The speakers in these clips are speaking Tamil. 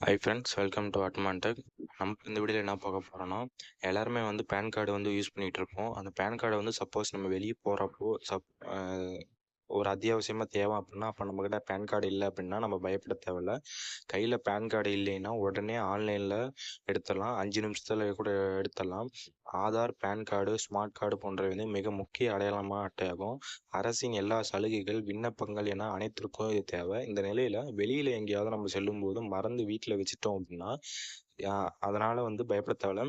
Hi friends welcome to Admantech நம்ம இந்த வீடியோவில் என்ன பார்க்க போகிறோன்னா எல்லாருமே வந்து பேன் கார்டு வந்து யூஸ் பண்ணிகிட்டு இருப்போம். அந்த பேன் கார்டை வந்து சப்போஸ் நம்ம வெளியே போகிறப்போ சப் ஒரு அத்தியாவசியமாக தேவை அப்படின்னா அப்போ நம்மக்கிட்ட பேன் கார்டு இல்லை அப்படின்னா நம்ம பயப்பட தேவையில்ல. கையில் பேன் கார்டு இல்லைன்னா உடனே ஆன்லைனில் எடுத்துடலாம். அஞ்சு நிமிஷத்தில் கூட எடுத்துடலாம். Aadhaar PAN card smart card போன்றவை வந்து மிக முக்கிய அடையாளமாக அட்டையாகும். அரசின் எல்லா சலுகைகள் விண்ணப்பங்கள் என அனைத்திற்கும் இது தேவை. இந்த நிலையில் வெளியில் எங்கேயாவது நம்ம செல்லும்போது மறந்து வீட்டில் வச்சுட்டோம் அப்படின்னா அதனால் வந்து பயப்பட தேவையில்ல.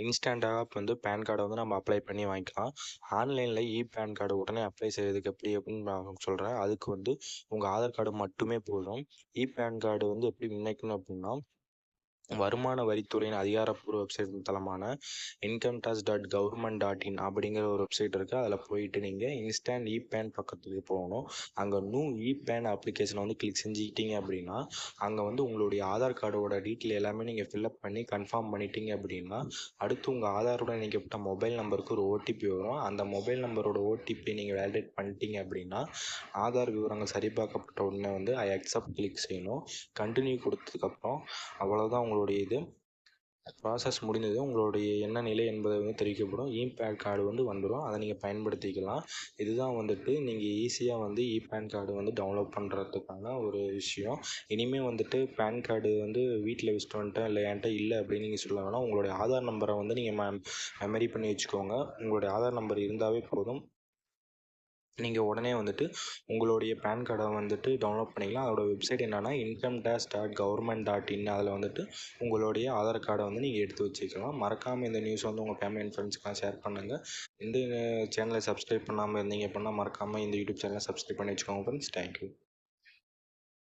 இன்ஸ்டண்ட்டாக இப்போ வந்து பேன் கார்டை வந்து நம்ம அப்ளை பண்ணி வாங்கிக்கலாம். ஆன்லைனில் இ பேன் கார்டு உடனே அப்ளை செய்யறதுக்கு எப்படி அப்படின்னு நான் சொல்கிறேன் அதுக்கு வந்து உங்கள் ஆதார் கார்டு மட்டுமே போதும். இ பேன் கார்டு வந்து எப்படி விண்ணப்பிக்கணும் அப்படின்னா வருமான வரித்துறையின் அதிகாரப்பூர்வ website தளமான income tax dot government dot in அப்படிங்கிற ஒரு வெப்சைட் இருக்குது அதில் போயிட்டு நீங்கள் இன்ஸ்டன்ட் இ பேன் பக்கத்துக்கு போகணும். அங்கே நியூ இ பேன் அப்ளிகேஷனை வந்து கிளிக் செஞ்சுக்கிட்டீங்க அப்படின்னா அங்கே வந்து உங்களுடைய ஆதார் கார்டோட டீட்டெயில் எல்லாமே நீங்கள் ஃபில்அப் பண்ணி கன்ஃபார்ம் பண்ணிட்டீங்க அப்படின்னா அடுத்து உங்கள் ஆதாரோட இணைக்கப்பட்ட மொபைல் நம்பருக்கு ஒரு ஓடிபி வரும். அந்த மொபைல் நம்பரோட ஓடிபி நீங்கள் வேலிடேட் பண்ணிட்டீங்க அப்படின்னா ஆதார் விவரங்கள் சரிபார்க்கப்பட்ட உடனே வந்து ஐ அக்செப்ட் கிளிக் செய்யணும். கண்டினியூ கொடுத்ததுக்கப்புறம் அவ்வளோதான் உங்களுடைய இது ப்ராசஸ் முடிந்தது உங்களுடைய என்ன நிலை என்பதை வந்து தெரிவிக்கப்படும். இ பேன் கார்டு வந்து வந்துடும் அதை நீங்கள் பயன்படுத்திக்கலாம். இதுதான் வந்துட்டு நீங்கள் ஈஸியாக வந்து இ பேன் கார்டு வந்து டவுன்லோட் பண்ணுறதுக்கான ஒரு விஷயம். இனிமேல் வந்துட்டு பேன் கார்டு வந்து வீட்டில் வச்சுட்டு வந்துட்டேன் இல்லை என்கிட்ட இல்லை அப்படின்னு நீங்கள் சொல்ல வேணாம். உங்களுடைய ஆதார் நம்பரை வந்து நீங்கள் மெமரி பண்ணி வச்சுக்கோங்க. உங்களுடைய ஆதார் நம்பர் இருந்தாவே போதும். நீங்கள் உடனே வந்துட்டு உங்களுடைய பேன் கார்டை வந்துட்டு டவுன்லோட் பண்ணிக்கலாம். அதோட வெப்சைட் என்னென்னா income dash dot government dot in அதில் வந்துட்டு உங்களுடைய ஆதார் கார்டை வந்து நீங்கள் எடுத்து வச்சுக்கலாம். மறக்காமல் இந்த நியூஸ் வந்து உங்கள் ஃபேமிலி அண்ட் ஃப்ரெண்ட்ஸ்க்கெலாம் ஷேர் பண்ணுங்கள் இந்த சேனலை சப்ஸ்கிரைப் பண்ணாமல் இருந்தீங்க அப்படின்னா மறக்காமல் இந்த யூடியூப் சேனலை சப்ஸ்கிரைப் பண்ணி வச்சுக்கோங்க ஃப்ரெண்ட்ஸ் தேங்க்யூ